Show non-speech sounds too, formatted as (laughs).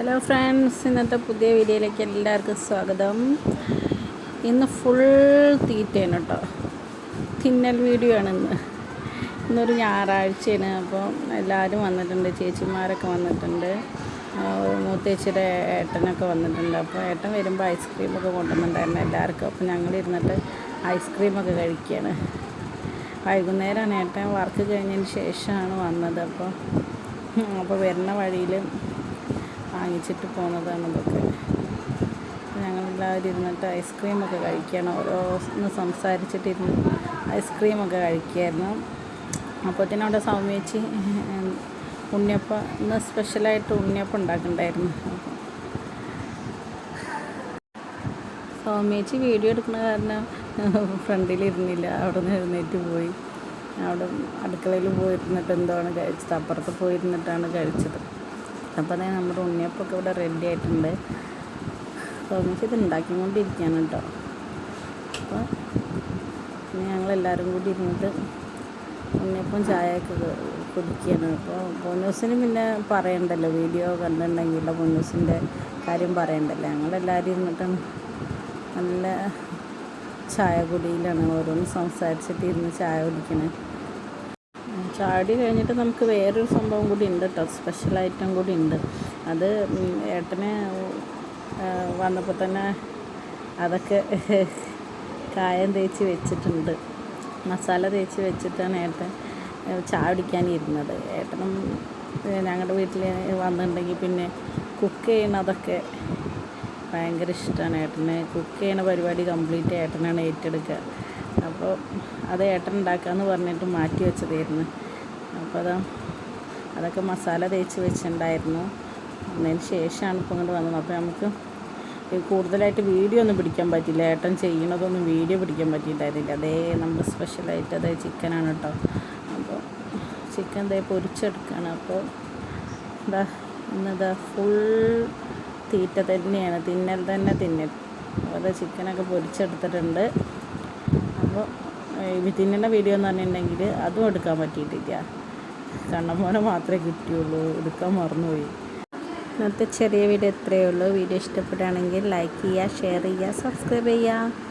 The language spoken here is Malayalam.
ഹലോ ഫ്രണ്ട്സ് ഇന്നത്തെ പുതിയ വീഡിയോയിലേക്ക് എല്ലാവർക്കും സ്വാഗതം. ഇന്ന് ഫുൾ തീറ്റയാണ് കേട്ടോ. തിന്നൽ വീഡിയോ ആണ് ഇന്ന്. ഇന്നൊരു ഞായറാഴ്ചയാണ് അപ്പോൾ എല്ലാവരും വന്നിട്ടുണ്ട് ചേച്ചിമാരൊക്കെ വന്നിട്ടുണ്ട്. മൂത്തേച്ചിയുടെ ഏട്ടനൊക്കെ വന്നിട്ടുണ്ട്. അപ്പോൾ ഏട്ടൻ വരുമ്പോൾ ഐസ്ക്രീമൊക്കെ കൊണ്ടുവന്നിട്ടുണ്ടായിരുന്നു എല്ലാവർക്കും. അപ്പോൾ ഞങ്ങൾ ഇരുന്നിട്ട് ഐസ്ക്രീമൊക്കെ കഴിക്കുകയാണ്. വൈകുന്നേരമാണ് ഏട്ടൻ വർക്ക് കഴിഞ്ഞതിന് ശേഷമാണ് വന്നത്. അപ്പോൾ അപ്പോൾ വരുന്ന വഴിയിൽ വാങ്ങിച്ചിട്ട് പോകുന്നതാണ് ഇതൊക്കെ ഞങ്ങളെല്ലാവരും ഇരുന്നിട്ട് ഐസ്ക്രീമൊക്കെ കഴിക്കണം. ഓരോന്ന് സംസാരിച്ചിട്ടിരുന്ന് ഐസ്ക്രീമൊക്കെ കഴിക്കുമായിരുന്നു അപ്പോഴത്തേനും അവിടെ സൗമ്യച്ചി ഉണ്ണിയപ്പം ഇന്ന് സ്പെഷ്യലായിട്ട് ഉണ്ണിയപ്പം ഉണ്ടാക്കണ്ടായിരുന്നു. സൗമ്യേച്ചി വീഡിയോ എടുക്കുന്ന കാരണം ഫ്രണ്ടിലിരുന്നില്ല. അവിടെ നിന്ന് എഴുന്നേറ്റ് പോയി. അവിടെ അടുക്കളയിൽ പോയിരുന്നിട്ട് എന്തോ ആണ് കഴിച്ചത്? അപ്പുറത്ത് പോയിരുന്നിട്ടാണ് കഴിച്ചത്. അപ്പോൾ അതായത് നമ്മുടെ ഉണ്ണിയപ്പൊക്കെ ഇവിടെ റെഡി ആയിട്ടുണ്ട്. അപ്പോൾ സൗമ്യേച്ചി ഇത് ഉണ്ടാക്കിക്കൊണ്ടിരിക്കുകയാണ് കേട്ടോ. അപ്പോൾ പിന്നെ ഞങ്ങളെല്ലാവരും കൂടി ഇരുന്നിട്ട് ഉണ്ണിയപ്പം ചായയൊക്കെ കുടിക്കുകയാണ്. അപ്പോൾ പൊന്നൂസിന് പിന്നെ പറയണ്ടല്ലോ വീഡിയോ കണ്ടിട്ടുണ്ടെങ്കിൽ പൊന്നൂസിന്റെ കാര്യം പറയണ്ടല്ലോ. ഞങ്ങളെല്ലാവരും ഇരുന്നിട്ടാണ് നല്ല ചായ കുടിയിലാണ്. ഓരോന്ന് സംസാരിച്ചിട്ട് ഇരുന്ന് ചായ കുടിക്കണേ. ചാടി കഴിഞ്ഞിട്ട് നമുക്ക് വേറൊരു സംഭവം കൂടി ഉണ്ട് കേട്ടോ സ്പെഷ്യൽ ഐറ്റം കൂടി ഉണ്ട്. അത് ഏട്ടന് വന്നപ്പോൾ തന്നെ അതൊക്കെ (laughs) കായം തേച്ച് വെച്ചിട്ടുണ്ട്. മസാല തേച്ച് വെച്ചിട്ടാണ് ഏട്ടൻ ചാടിക്കാനിരുന്നത്. ഏട്ടനും ഞങ്ങളുടെ വീട്ടിൽ വന്നിട്ടുണ്ടെങ്കിൽ പിന്നെ കുക്ക് ചെയ്യണതൊക്കെ ഭയങ്കര ഇഷ്ടമാണ് ഏട്ടന് കുക്ക് ചെയ്യണ പരിപാടി കംപ്ലീറ്റ് ഏട്ടനാണ് ഏറ്റെടുക്കുക അപ്പോൾ അത് ഏട്ടൻ ഉണ്ടാക്കാമെന്ന് പറഞ്ഞിട്ട് മാറ്റി വെച്ചതായിരുന്നു. അപ്പോൾ അതാ അതൊക്കെ മസാല തേച്ച് വെച്ചിട്ടുണ്ടായിരുന്നു. അതിന് ശേഷമാണ് ഇപ്പോൾ ഇങ്ങോട്ട് വന്നത്. അപ്പോൾ നമുക്ക് കൂടുതലായിട്ട് വീഡിയോ ഒന്നും പിടിക്കാൻ പറ്റില്ല. ഏട്ടൻ ചെയ്യണതൊന്നും വീഡിയോ പിടിക്കാൻ പറ്റിയിട്ടായിരുന്നില്ല. അതേ നമ്മൾ സ്പെഷ്യലായിട്ട് അതേ ചിക്കനാണ് കേട്ടോ. അപ്പോൾ ചിക്കൻ ദേ പൊരിച്ചെടുക്കുകയാണ് അപ്പോൾ എന്താ ഇന്നിതാ ഫുൾ തീറ്റ തന്നെയാണ്. തിന്നൽ തന്നെ തിന്നൽ. അപ്പോൾ അത് ചിക്കനൊക്കെ പൊരിച്ചെടുത്തിട്ടുണ്ട്. അപ്പോൾ വിത്തിന്റെ വീഡിയോ എന്ന് പറഞ്ഞിട്ടുണ്ടെങ്കിൽ അതും എടുക്കാൻ പറ്റിയിട്ടില്ല. കണ്ണമോനെ മാത്രമേ കിട്ടിയുള്ളൂ. എടുക്കാൻ മറന്നുപോയി. ഇന്നത്തെ ചെറിയ വീഡിയോ ഇത്രയേ ഉള്ളൂ. വീഡിയോ ഇഷ്ടപ്പെടുകയാണെങ്കിൽ ലൈക്ക് ചെയ്യുക ഷെയർ ചെയ്യുക സബ്സ്ക്രൈബ് ചെയ്യുക.